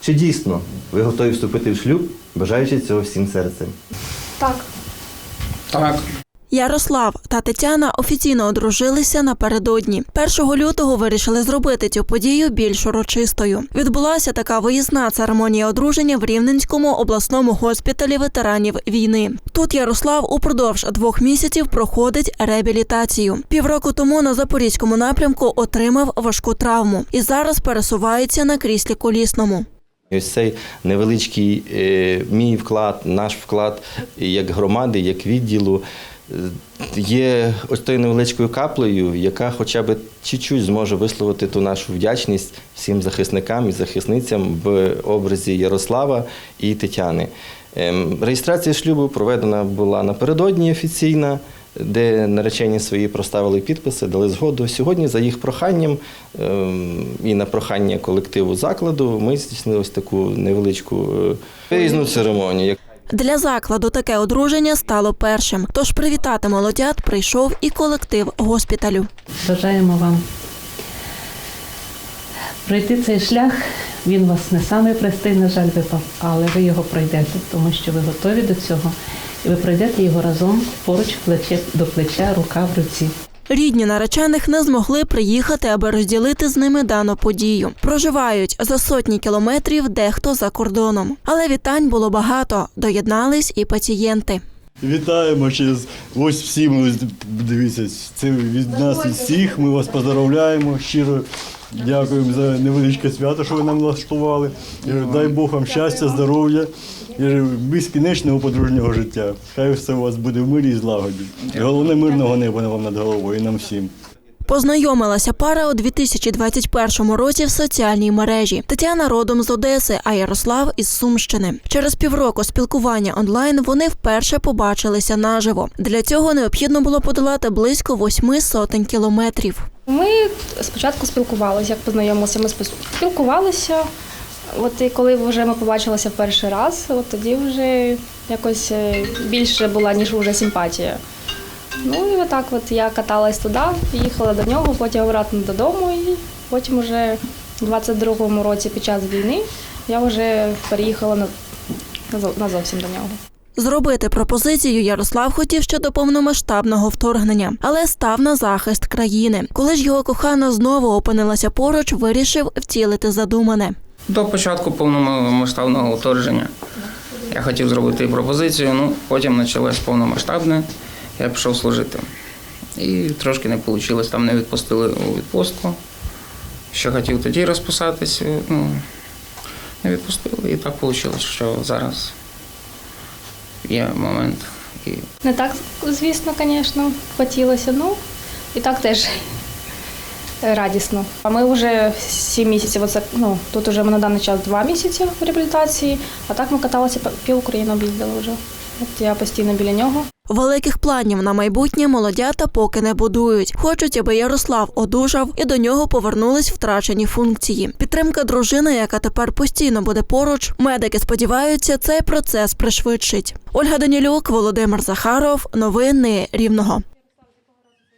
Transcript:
Чи дійсно ви готові вступити в шлюб, бажаючи цього всім серцем? Так. Так. Ярослав та Тетяна офіційно одружилися напередодні. 1 лютого вирішили зробити цю подію більш урочистою. Відбулася така виїзна церемонія одруження в Рівненському обласному госпіталі ветеранів війни. Тут Ярослав упродовж двох місяців проходить реабілітацію. Півроку тому на запорізькому напрямку отримав важку травму і зараз пересувається на кріслі колісному. Ось цей невеличкий е, мій вклад, наш вклад як громади, як відділу. е, Є ось тою невеличкою каплею, яка хоча б чуть-чуть зможе висловити ту нашу вдячність всім захисникам і захисницям в образі Ярослава і Тетяни. Ем, Реєстрація шлюбу проведена була напередодні офіційна, де наречені свої проставили підписи, дали згоду. Сьогодні, за їх проханням ем, і на прохання колективу закладу, ми здійснили ось таку невеличку е, виїзну церемонію. Для закладу таке одруження стало першим. Тож привітати молодят прийшов і колектив госпіталю. Бажаємо вам пройти цей шлях. Він вас не самий простий, на жаль, випав, але ви його пройдете, тому що ви готові до цього. І ви пройдете його разом поруч плече до плеча, рука в руці. Рідні наречених не змогли приїхати, аби розділити з ними дану подію. Проживають за сотні кілометрів, дехто за кордоном. Але вітань було багато. Доєднались і пацієнти. Вітаємо ще з ось всім. ось Дивіться, це від нас і всіх. Ми вас поздравляємо. Щиро дякуємо за невеличке свято, що ви нам влаштували. Дай Бог вам щастя, здоров'я, безкінечного подружнього життя. Хай все у вас буде в мирі і злагоді. Головне мирного неба вам над головою і нам всім. Познайомилася пара у 2021 році в соціальній мережі. Тетяна родом з Одеси, а Ярослав із Сумщини. Через півроку спілкування онлайн вони вперше побачилися наживо. Для цього необхідно було подолати близько восьми сотень кілометрів. Ми спочатку спілкувалися, як познайомилися. Ми спілкувалися. От і коли вже ми побачилися перший раз, от тоді вже якось е, більше була, ніж вже симпатія. Ну і отак от я каталась туди, їхала до нього, потім обратно додому, і потім уже в 22-му році під час війни я вже переїхала на, назовсім до нього. Зробити пропозицію Ярослав хотів ще до повномасштабного вторгнення, але став на захист країни. Коли ж його кохана знову опинилася поруч, вирішив втілити задумане. До початку повномасштабного вторгнення я хотів зробити пропозицію, ну потім почалось повномасштабне, я пішов служити. І трошки не вийшло, там не відпустили у відпустку. Що хотів тоді розписатись, ну, не відпустили. І так вийшло, що зараз є момент. І Не так, звісно, звісно, хотілося, ну і так теж радісно. А ми вже сім місяців, оце, ну, тут вже ми на даний час два місяці в реабілітації, а так ми каталися пів України об'їздили вже. От я постійно біля нього. Великих планів на майбутнє молодята поки не будують. Хочуть, аби Ярослав одужав і до нього повернулись втрачені функції. Підтримка дружини, яка тепер постійно буде поруч. Медики сподіваються, цей процес пришвидшить. Ольга Данілюк, Володимир Захаров. Новини Рівного.